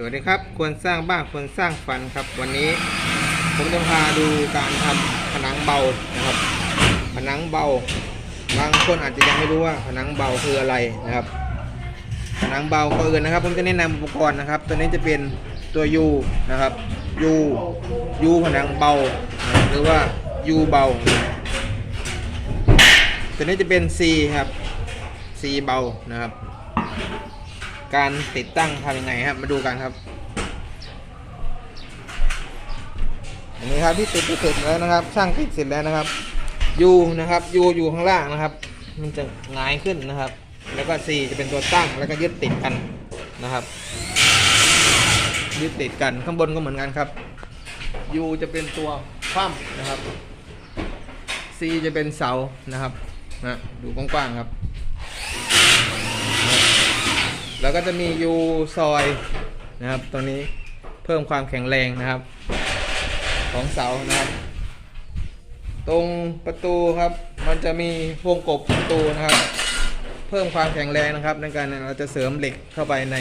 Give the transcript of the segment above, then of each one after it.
สวัสดีครับควรสร้างบ้านควรสร้างฝันครับ วันนี้ผมจะพาดูการทำผนังเบานะครับ ผนังเบา บางคนอาจจะยังไม่รู้ว่าผนังเบาคืออะไรนะครับ ผนังเบาก็อื่นนะครับ ผมจะแนะนำอุปกรณ์นะครับ ตัวนี้จะเป็นตัว U นะครับ U U ผนังเบา หรือว่า U เบา ตัวนี้จะเป็น C ครับ C เบานะครับ การติดตั้งทำยังไงครับ มาดูกันครับ อันนี้ครับที่ติดไปเสร็จแล้วนะครับ ช่างติดเสร็จแล้วนะครับยูนะครับยูอยู่ข้างล่างนะครับ มันจะหงายขึ้นนะครับ แล้วก็ C จะเป็นตัวตั้งแล้วก็ยึดติดกันนะครับ ยึดติดกันข้างบนก็เหมือนกันครับยูจะเป็นตัวคว่ำนะครับ C จะเป็นเสานะครับนะดูกว้างๆครับ แล้วก็จะมียูซอยนะครับตรงนี้เพิ่มความแข็งแรงนะครับ ของเสานะครับ ตรงประตูครับ มันจะมีวงกบประตูนะครับ เพิ่มความแข็งแรงนะครับ ในการเราจะเสริมเหล็กเข้าไปใน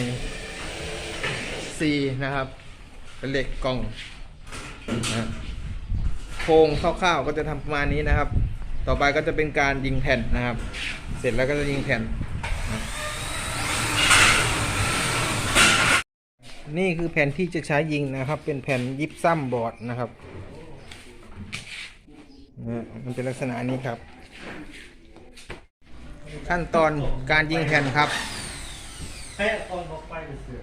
C นะครับเป็นเหล็กกล่องนะโครงคร่าวๆก็จะทำประมาณนี้นะครับ ต่อไปก็จะเป็นการยิงแผ่นนะครับ เสร็จแล้วก็จะยิงแผ่นนะ นี่คือแผ่นที่จะใช้ยิงนะครับ เป็นแผ่นยิปซัมบอร์ดนะครับนะมันเป็นลักษณะนี้ครับ ขั้นตอนการยิงแผ่นครับแค่ตอนออกไปเสือ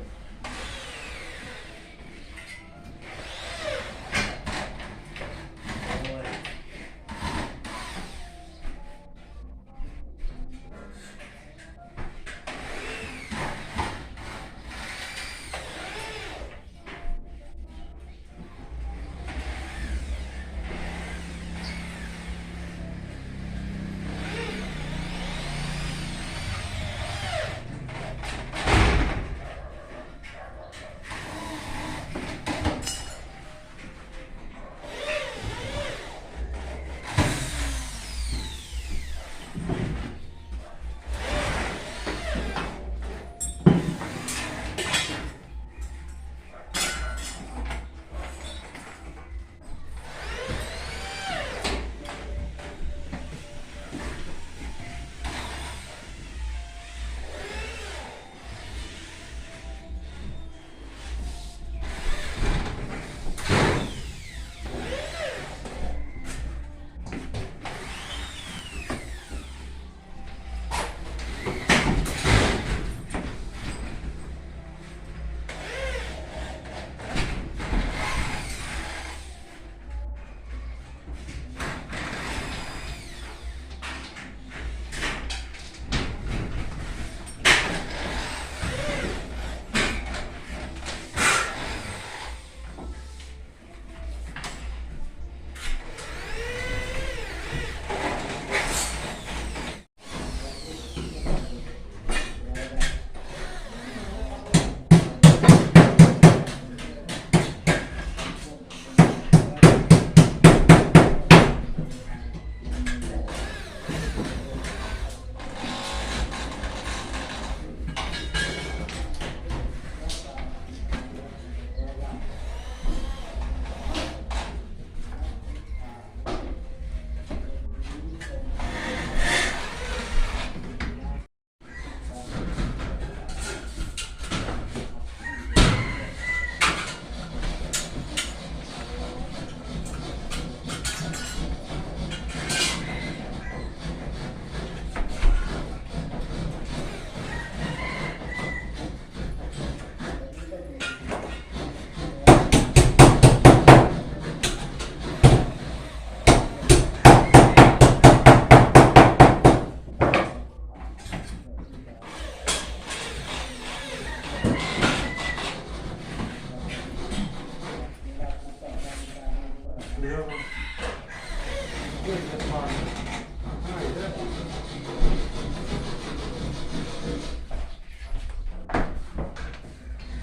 เรื่องจะผ่านให้เด้อ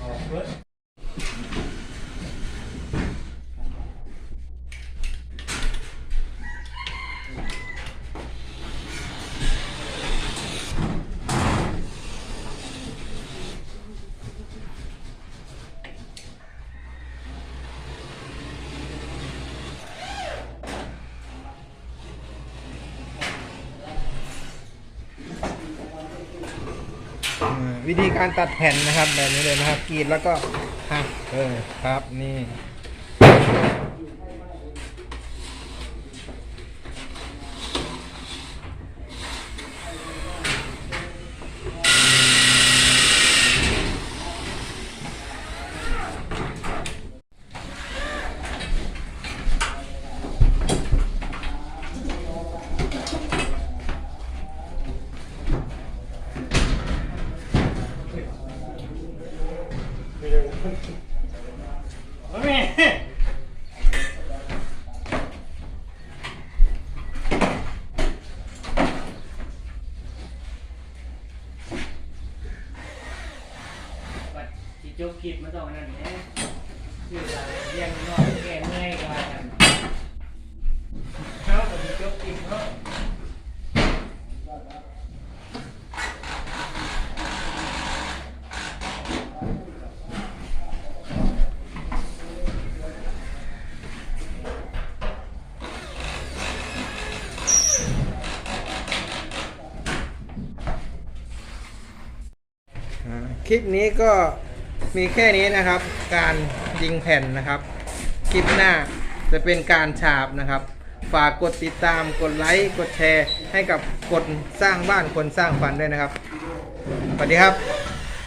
ออกเว้ย น วิธีการตัดแผ่นนะครับแบบนี้เลยนะครับกรีดแล้วก็หักเออครับนี่ จบคลิปมาต้องนั่นแหละคือว่าเรียนนอกแก่เมื่อยกว่ากันเขาก็สิจบคลิปเนาะคลิปนี้ก็ มีแค่นี้นะครับ การยิงแผ่นนะครับ คลิปหน้าจะเป็นการฉาบนะครับ ฝากกดติดตามกดไลค์กดแชร์ ให้กับคนสร้างบ้านคนสร้างฝันด้วยนะครับสวัสดีครับ